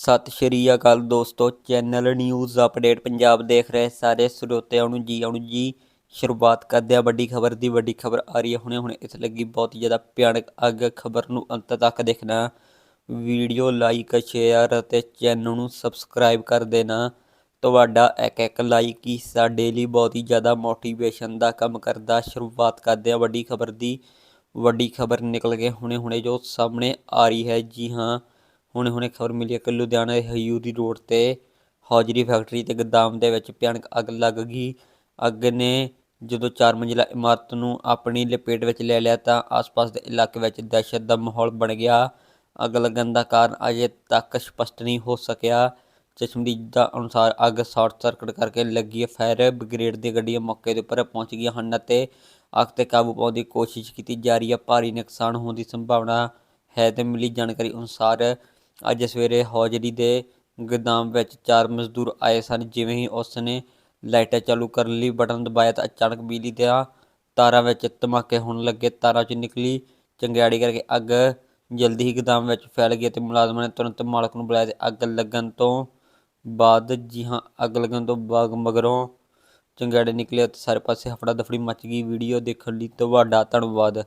ਸਤਿ ਸ਼੍ਰੀ ਅਕਾਲ ਦੋਸਤੋ, channel news update Punjab ਦੇਖ ਰਹੇ ਸਾਰੇ ਸਰੋਤਿਆਂ ਨੂੰ ਜੀ ਆਉਣ ਜੀ। ਸ਼ੁਰੂਆਤ ਕਰਦੇ ਆ ਵੱਡੀ ਖਬਰ ਦੀ, ਵੱਡੀ ਖਬਰ ਆ ਰਹੀ ਹੈ ਹੁਣੇ ਹੁਣੇ, ਇਸ ਲੱਗੀ ਬਹੁਤ ਹੀ ਜ਼ਿਆਦਾ ਭਿਆਨਕ ਅੱਗ, ਖਬਰ ਨੂੰ ਅੰਤ ਤੱਕ ਦੇਖਣਾ। ਵੀਡੀਓ ਲਾਈਕ, ਸ਼ੇਅਰ ਅਤੇ ਚੈਨਲ ਨੂੰ ਸਬਸਕ੍ਰਾਈਬ ਕਰ ਦੇਣਾ। ਤੁਹਾਡਾ ਇੱਕ ਇੱਕ ਲਾਈਕ ਹੀ ਸਾਡੇ ਲਈ ਬਹੁਤ ਹੀ ਜ਼ਿਆਦਾ ਮੋਟੀਵੇਸ਼ਨ ਦਾ ਕੰਮ ਕਰਦਾ। ਸ਼ੁਰੂਆਤ ਕਰਦੇ ਆ ਵੱਡੀ ਖਬਰ ਦੀ। ਵੱਡੀ ਖਬਰ ਨਿਕਲ ਕੇ ਹੁਣੇ ਹੁਣੇ ਜੋ ਸਾਹਮਣੇ ਆ ਰਹੀ ਹੈ, ਜੀ ਹਾਂ। ਹੁਣੇ ਹੁਣੇ ਖਬਰ ਮਿਲੀ ਹੈ ਕਿ ਲੁਧਿਆਣਾ ਦੇ ਹਯੂਰੀ ਰੋਡ ਤੇ ਹੌਜਰੀ ਫੈਕਟਰੀ ਤੇ ਗੋਦਾਮ ਦੇ ਵਿੱਚ ਭਿਆਨਕ ਅੱਗ ਲੱਗ ਗਈ। ਅੱਗ ਨੇ ਜਦੋਂ ਚਾਰ ਮੰਜ਼ਿਲਾ ਇਮਾਰਤ ਨੂੰ ਆਪਣੀ ਲਪੇਟ ਵਿੱਚ ਲੈ ਲਿਆ ਤਾਂ ਆਸ-ਪਾਸ ਦੇ ਇਲਾਕੇ ਵਿੱਚ ਦਹਿਸ਼ਤ ਦਾ ਮਾਹੌਲ ਬਣ ਗਿਆ। ਅੱਗ ਲੱਗਣ ਦਾ ਕਾਰਨ ਅਜੇ ਤੱਕ ਸਪਸ਼ਟ ਨਹੀਂ ਹੋ ਸਕਿਆ। ਚਸ਼ਮਦੀਦ ਦਾ ਅਨੁਸਾਰ ਅੱਗ ਸ਼ਾਰਟ ਸਰਕਟ ਕਰਕੇ ਲੱਗੀ ਹੈ। ਫਾਇਰ ਬ੍ਰਿਗੇਡ ਦੀਆਂ ਗੱਡੀਆਂ ਮੌਕੇ ਦੇ ਉੱਪਰ ਪਹੁੰਚ ਗਈਆਂ ਹਨ ਅਤੇ ਅੱਗ ਤੇ ਕਾਬੂ ਪਾਉਣ ਦੀ ਕੋਸ਼ਿਸ਼ ਕੀਤੀ ਜਾ ਰਹੀ ਹੈ। ਭਾਰੀ ਨੁਕਸਾਨ ਹੋਣ ਦੀ ਸੰਭਾਵਨਾ ਹੈ ਤੇ ਮਿਲੀ ਜਾਣਕਾਰੀ ਅਨੁਸਾਰ ਅੱਜ ਸਵੇਰੇ ਹੌਜਰੀ ਦੇ ਗੋਦਾਮ ਵਿੱਚ ਚਾਰ ਮਜ਼ਦੂਰ ਆਏ ਸਨ, ਜਿਵੇਂ ਹੀ ਉਸ ਨੇ ਲਾਈਟਾਂ ਚਾਲੂ ਕਰਨ ਲਈ ਬਟਨ ਦਬਾਇਆ ਤਾਂ ਅਚਾਨਕ ਬਿਜਲੀ ਦੀਆਂ ਤਾਰਾਂ ਵਿੱਚ ਧਮਾਕੇ ਹੋਣ ਲੱਗੇ। ਤਾਰਾਂ 'ਚ ਨਿਕਲੀ ਚੰਗਿਆੜੀ ਕਰਕੇ ਅੱਗ ਜਲਦੀ ਹੀ ਗੋਦਾਮ ਵਿੱਚ ਫੈਲ ਗਈ ਤੇ ਮੁਲਾਜ਼ਮਾਂ ਨੇ ਤੁਰੰਤ ਮਾਲਕ ਨੂੰ ਬੁਲਾਇਆ ਤੇ ਅੱਗ ਲੱਗਣ ਤੋਂ ਬਾਅਦ ਜੀ ਹਾਂ, ਅੱਗ ਲੱਗਣ ਤੋਂ ਬਾਅਦ ਮਗਰੋਂ ਚੰਗਿਆੜੇ ਨਿਕਲੇ ਅਤੇ ਸਾਰੇ ਪਾਸੇ ਹਫੜਾ ਦਫੜੀ ਮਚ ਗਈ। ਵੀਡੀਓ ਦੇਖਣ ਲਈ ਤੁਹਾਡਾ ਧੰਨਵਾਦ।